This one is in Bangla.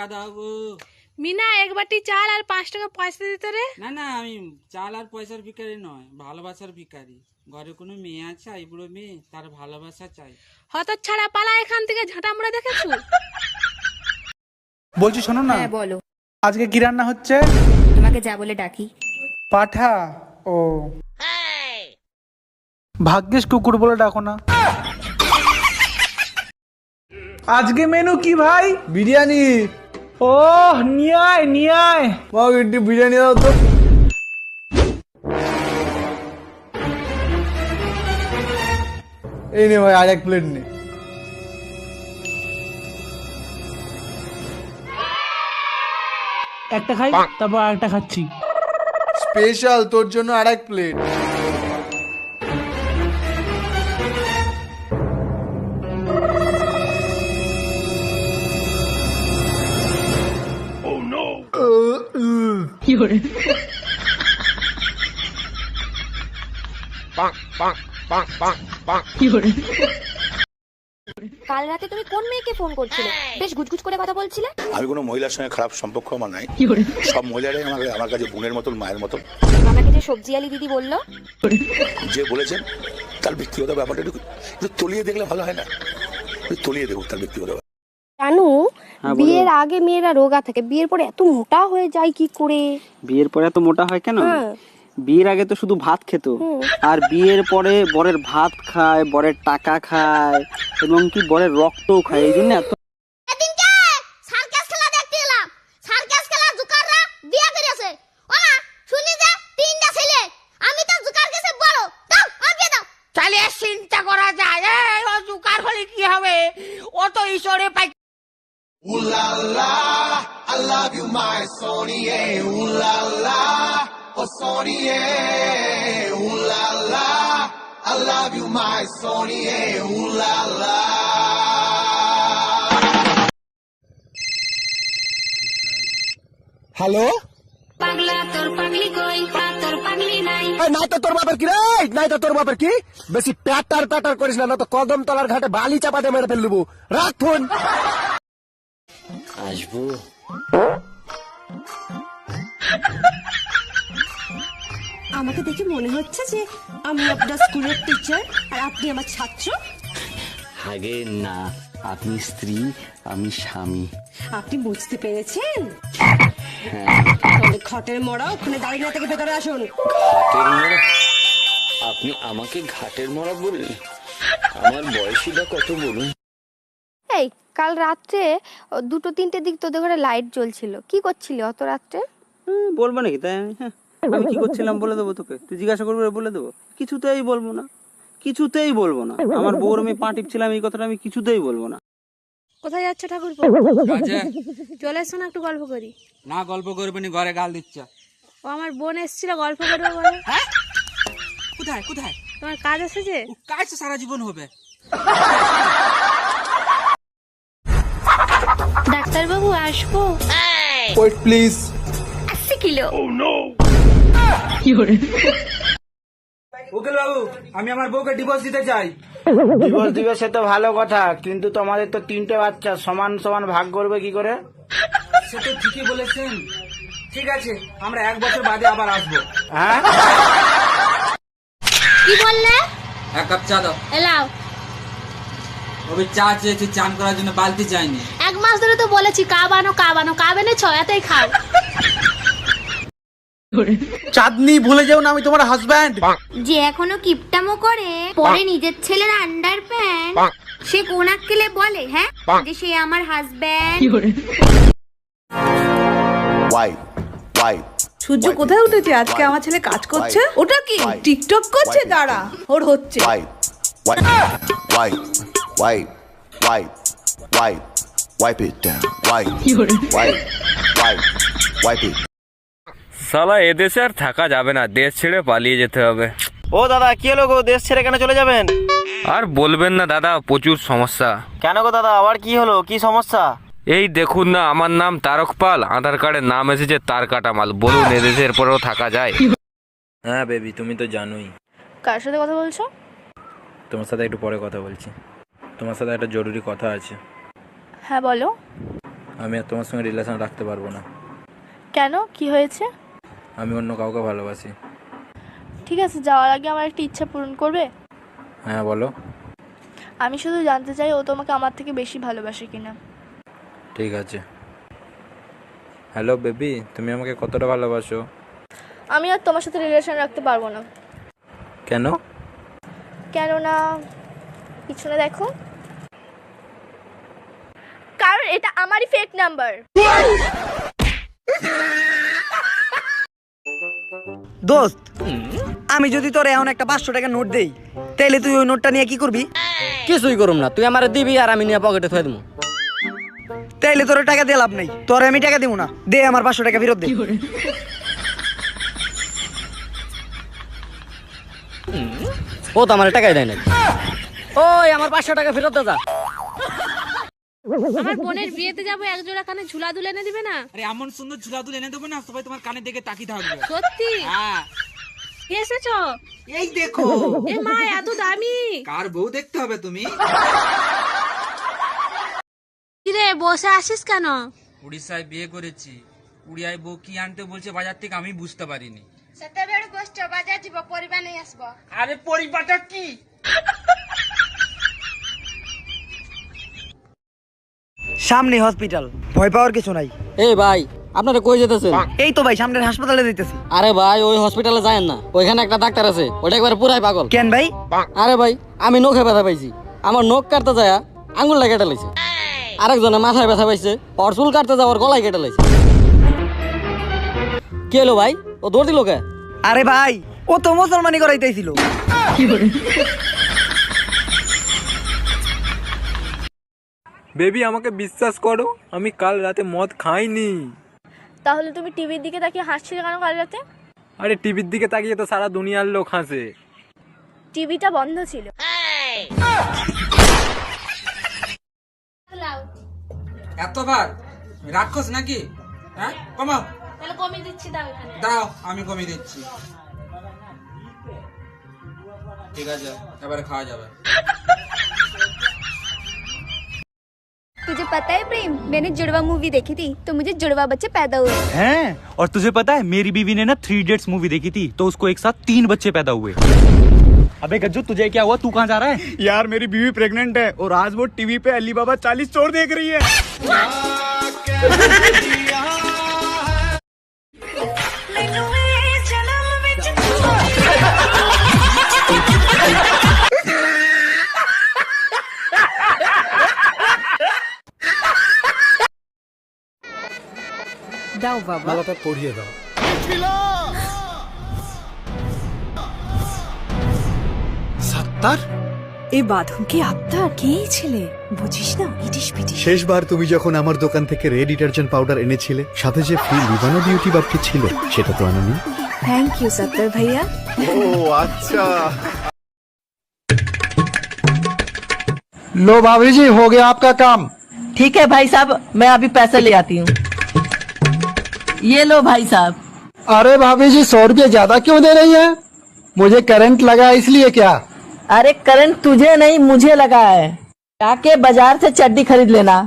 ভিক্ষা দাও। মিনা এক বাটি চাল আর পাঁচ টাকা পয়সা দিতে রে। না না আমি চাল আর পয়সার ভিখারি নয় ভালোবাসার ভিখারি। ঘরে কোনো মেয়ে আছে আইবুড়ো মেয়ে তার ভালোবাসা চাই। হত ছাড়া পালা এখান থেকে ঝাঁটা মুড়ে দেখেছু? বলছি শোনো না। হ্যাঁ বলো। আজকে কি রান্না হচ্ছে? তোমাকে যা বলে ডাকি। পাঠা ও। ভাগ্যিস কুকুর বলে ডাকো না। আজকে মেনু কি ভাই? বিরিয়ানি। ও নিয়ে আয় নিয়ে আয় মাকে একটু বিরিয়ানি দাও তো। এই নে ভাই আর এক প্লেট নে। একটা খাই তারপর আরেকটা খাচ্ছি। স্পেশাল তোর জন্য আর এক প্লেট কাল রাতে তুমি কোন মেয়েকে ফোন করছিলে? বেশ গুজগুজ করে কথা বলছিলে? আমি কোনো মহিলার সঙ্গে খারাপ সম্পর্ক আমার নাই। সব মহিলারাই আমার আমার কাছে বোনের মতন মায়ের মতন। আমাকে যে সবজি আলি দিদি বলল? যে বলেছেন তার ব্যক্তিগত ব্যাপারটা একটু তলিয়ে দেখলে ভালো হয় না। তলিয়ে দেখুন তার ব্যক্তিগত বিয়ের আগে মেয়েরা রোগা থাকে বিয়ের পরে এত মোটা হয়ে যায় কি করে? বিয়ের পরে এত মোটা হয় কেন? হ্যাঁ। বিয়ের আগে তো শুধু ভাত খেত আর বিয়ের পরে বরের ভাত খায় বরের টাকা খায় এবং কি বরের রক্তও খায় এই জন্য এত এদিনকে সার্কাস খেলা দেখতে এলাম। সার্কাস খেলা জুকাররা বিয়ে করেছে ওমা ছেলে আমি তো জুকার কাছে বড় দাও আমার বিয়ে দাও তাহলে চিন্তা করা যায় এই ও জুকার হলে কি হবে ও তো ঈশ্বরে পাই হ্যালো নাই তো তোর বাপের কি রে? নাই তো তোর বাপের কি? বেশি প্যাটার প্যাটার করিস না না তো কদম তলার ঘাটে বালি চাপা চাপাতে মেরে ফেলব রাখ ফোন। আসব আমাকে দেখে মনে হচ্ছে যে আমি আপনার স্কুলের টিচার আর আপনি আমার ছাত্র। আগে না আপনি স্ত্রী আমি স্বামী। আপনি বুঝতে পেরেছেন? তাহলে খটের মরা ওখানে দাঁড়িয়ে না থেকে ভেতরে আসুন। ঘাটের মরা আপনি আমাকে ঘাটের মরা বললেন? আমার বয়সীটা কত বলুন? এই কাল রাত্রে দুটো তিনটে দিক তোদের ঘরে লাইট জ্বলছিল। কি করছিলি অত রাত্রে? বলব নাকি? তাই আমি হ্যাঁ আমি কি করছিলাম বলে দেবো তোকে? তুই জিজ্ঞাসা করবি বলে দেবো? কিছুতেই বলব না। কিছুতেই বলব না। আমার বউর আমি পা টিপছিলাম এই কথাটা আমি কিছুতেই বলব না। কোথায় যাচ্ছ ঠাকুর চলে এসো না একটু গল্প করি। না গল্প করবে নি ঘরে গাল দিচ্ছ। ও আমার বোন এসেছিল গল্প করবে বলে। হ্যাঁ? কোথায় কোথায়? তোমার কাজ এসেছে? কাজ তো সারা জীবন হবে। ডাক্তারবাবু আসব? ওয়েট প্লিজ আশি কিলো। উকিল বাবু আমি আমার বউকে ডিভোর্স দিতে চাই। ডিভোর্স দিবে সে তো ভালো কথা কিন্তু তোমাদের তো তিনটে বাচ্চা সমান সমান ভাগ করবে কি করে? সে তো ঠিকই বলেছেন। ঠিক আছে আমরা এক বছর বাদে আবার আসব। হ্যাঁ? কি বললে? এক কাপ চা দাও। এলাও ওই চা চেয়েছি চান করার জন্য বালতি চাইনি। এক মাস ধরে তো বলেছি কা বানো কা বানো কা বেনেছ এতেই খাও। চাঁদনি ভুলে যাও না আমি তোমার হাজব্যান্ড যে এখনও কিপটামো করে পরে নিজের ছেলের আন্ডার প্যান্ট সে কোন আক্কেলে বলে হ্যাঁ? যে সে আমার হাজব্যান্ড ওয়াই ওয়াই সূর্য কোথায় উঠেছে? আজকে আমার ছেলে কাজ করছে? ওটা কি? টিকটক করছে? দাঁড়া। ওর হচ্ছে। Why why why why why wipe it down. Wipe wipe wipe wipe it. সালা এদেশে আর থাকা যাবে না। দেশ ছেড়ে পালিয়ে যেতে হবে। ও দাদা কি হলো গো? দেশ ছেড়ে কেন চলে যাবেন? আর বলবেন না দাদা প্রচুর সমস্যা। কেন গো দাদা? আবার কি হলো? কি সমস্যা? এই দেখুন না আমার নাম তারক পাল। আধার কার্ডে নাম এসেছে তার কাটা মাল বলুন এদেশের পরেও থাকা যায়। হ্যাঁ বেবি তুমি তো জানোই। কার সাথে কথা বলছো? তোমার সাথে একটু পরে কথা বলছি। তোমার সাথে একটা জরুরি কথা আছে। হ্যাঁ বলো। আমি আর তোমার সঙ্গে রিলেশন রাখতে পারব না। কেন? কি হয়েছে? আমি অন্য কাউকে ভালোবাসি। ঠিক আছে যাওয়ার আগে আমার একটা ইচ্ছা পূরণ করবে? হ্যাঁ বলো। আমি শুধু জানতে চাই ও তোমাকে আমার থেকে বেশি ভালোবাসে কিনা। ঠিক আছে। হ্যালো বেবি তুমি আমাকে কতটা ভালোবাসো? আমি আর তোমার সাথে রিলেশন রাখতে পারব না। কেন কেন? কেননা পিছনে দেখো। এটা আমারই ফেক নাম্বার দোস্ত আমি যদি তোর এখন একটা পাঁচশো টাকা নোট দেই তাইলে তুই ওই নোটটা নিয়ে কি করবি? কিছুই করুম না তুই আমার দিবি আর আমি নিয়ে পকেটে থয়ে দেবো তাইলে তোর টাকা দিয়ে লাভ নেই তোর আমি টাকা দিব না দে আমার পাঁচশো টাকা ফেরত দে। ও তো আমার টাকাই দেয় নাই। ওই আমার পাঁচশো টাকা ফেরত দে যা। আমার বোনের বিয়েতে যাব এক জোড়া কানে ঝুলা দুলে এনে দিবে না? আরে এমন সুন্দর ঝুলা তুলে এনে দেবো না সবাই তোমার কানে দিকে তাকিয়ে থাকবে। সত্যি? হ্যাঁ। এসেছ? এই দেখো। এ মা এত দামি। কার বউ দেখতে হবে তুমি? কিরে বসে আসিস কেন? উড়িষ্যায় বিয়ে করেছি। উড়িয়ায় বউ কি আনতে বলছে বাজার থেকে আমি বুঝতে পারিনি। সেতেবেড়ে বসছো বাজার যাব পরিবার নিয়ে আসব। আরে পরিবারটা কি? সামনে হসপিটাল। ভয় পাওয়ার কিছু নাই। এই ভাই আপনারা কই যেতেছেন? এই তো ভাই সামনের হাসপাতালে দিতেছি আরে ভাই ওই হসপিটালে যায়েন না। ওইখানে একটা ডাক্তার আছে ওটা একবার পুরাই পাগল। কেন ভাই? আরে ভাই আমি নখে ব্যথা পাইছি। আমার নখ কাটতে যায় আঙুলটা কেটে লাইছে। আরেকজনে মাথায় ব্যথা পাইছে ওর চুল কাটতে যাওয়ার গলায় কেটে লাইছে। কি হলো ভাই? ও দৌড় দিল কে? আরে ভাই ও তো মুসলমানি করাইতেছিল। বেবি আমাকে বিশ্বাস করো আমি কাল রাতে মদ খাইনি। তাহলে তুমি টিভির দিকে তাকিয়ে হাসছিলে কেন কাল রাতে? আরে টিভির দিকে তাকিয়ে তো সারা দুনিয়ার লোক হাসে। টিভিটা বন্ধ ছিল। এতবার? রাক্ষস নাকি? হ্যাঁ? কমাও। তাহলে কমিয়ে দিচ্ছি দাও এখানে। দাও আমি কমিয়ে দিচ্ছি। ঠিক আছে এবারে খাওয়া যাবে। तुझे पता है प्रेम? मैंने जुड़वा मूवी देखी थी तो मुझे जुड़वा बच्चे पैदा हुए। हैं? और तुझे पता है मेरी बीवी ने ना थ्री इडियट्स मूवी देखी थी तो उसको एक साथ तीन बच्चे पैदा हुए। अबे गज्जू तुझे क्या हुआ? तू कहाँ जा रहा है? यार मेरी बीवी प्रेग्नेंट है और आज वो टीवी पे अली बाबा चालीस चोर देख रही है। বাবা মালাটা পরিয়ে দাও সাত্তার এই বাঁধন কি আত্মার কে ছেলে বুঝিস না ইটিস পিটিস শেষবার তুমি যখন আমার দোকান থেকে রেড ডিটারজেন্ট পাউডার এনেছিলে সাথে যে ফ্রি লিবানো বিউটি বারটি ছিল সেটা তো আনোনি থ্যাংক ইউ সত্তর ভাইয়া ও আচ্ছা लो भाभी जी हो गया आपका काम ठीक है भाई साहब मैं अभी पैसे ले आती हूँ ये लो भाई साहब। अरे भाभी जी सौ रुपये ज़्यादा क्यों दे रही है? मुझे करंट लगा इसलिए क्या? अरे करंट तुझे नहीं मुझे लगा है। जाके बाज़ार से चड्डी खरीद लेना।